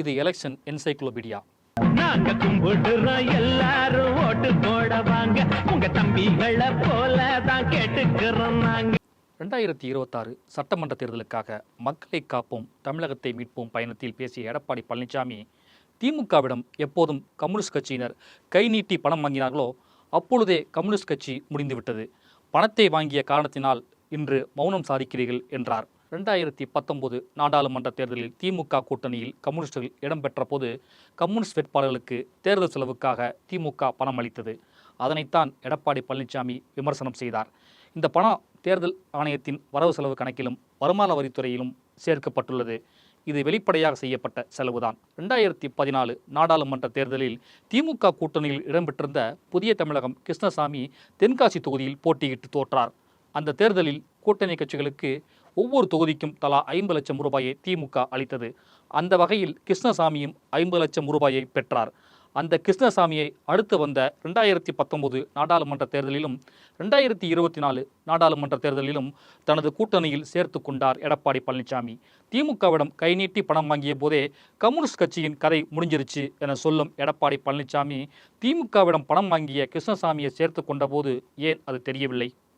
இது election encyclopedia. நாங்க கும்பிடுறோம் எல்லாரும் ஓட்டு போட வாங்க உங்க தம்பிகளை போல தான் கேட்டுக்கிறோம் நாங்க. ரெண்டாயிரத்தி இருபத்தாறு சட்டமன்ற தேர்தலுக்காக மக்களை காப்போம் தமிழகத்தை மீட்போம் பயணத்தில் பேசிய எடப்பாடி பழனிசாமி திமுகவிடம் எப்போதும் கம்யூனிஸ்ட் கட்சியினர் கை நீட்டி பணம் வாங்கினார்களோ அப்பொழுதே கம்யூனிஸ்ட் கட்சி முடிந்துவிட்டது. பணத்தை வாங்கிய காரணத்தினால் இன்று மௌனம் சாதிக்கிறீர்கள் என்றார். ரெண்டாயிரத்தி பத்தொன்பது நாடாளுமன்ற தேர்தலில் திமுக கூட்டணியில் கம்யூனிஸ்டுகள் இடம்பெற்ற போது கம்யூனிஸ்ட் வேட்பாளர்களுக்கு தேர்தல் செலவுக்காக திமுக பணம் அளித்தது. அதனைத்தான் எடப்பாடி பழனிசாமி விமர்சனம் செய்தார். இந்த பணம் தேர்தல் ஆணையத்தின் வரவு செலவு கணக்கிலும் வருமான வரித்துறையிலும் சேர்க்கப்பட்டுள்ளது. இது வெளிப்படையாக செய்யப்பட்ட செலவுதான். ரெண்டாயிரத்தி பதினாலு நாடாளுமன்ற தேர்தலில் திமுக கூட்டணியில் இடம்பெற்றிருந்த புதிய தமிழகம் கிருஷ்ணசாமி தென்காசி தொகுதியில் போட்டியிட்டு தோற்றார். அந்த தேர்தலில் கூட்டணி கட்சிகளுக்கு ஒவ்வொரு தொகுதிக்கும் தலா ஐம்பது லட்சம் ரூபாயை திமுக அளித்தது. அந்த வகையில் கிருஷ்ணசாமியும் ஐம்பது லட்சம் ரூபாயை பெற்றார். அந்த கிருஷ்ணசாமியை அடுத்து வந்த ரெண்டாயிரத்தி பத்தொன்பது நாடாளுமன்ற தேர்தலிலும் ரெண்டாயிரத்தி இருபத்தி நாலு நாடாளுமன்ற தேர்தலிலும் தனது கூட்டணியில் சேர்த்து கொண்டார் எடப்பாடி பழனிசாமி. திமுகவிடம் கை நீட்டி பணம் வாங்கிய போதே கம்யூனிஸ்ட் கட்சியின் கதை முடிஞ்சிருச்சு என சொல்லும் எடப்பாடி பழனிசாமி திமுகவிடம் பணம் வாங்கிய கிருஷ்ணசாமியை சேர்த்து கொண்டபோது ஏன் அது தெரியவில்லை?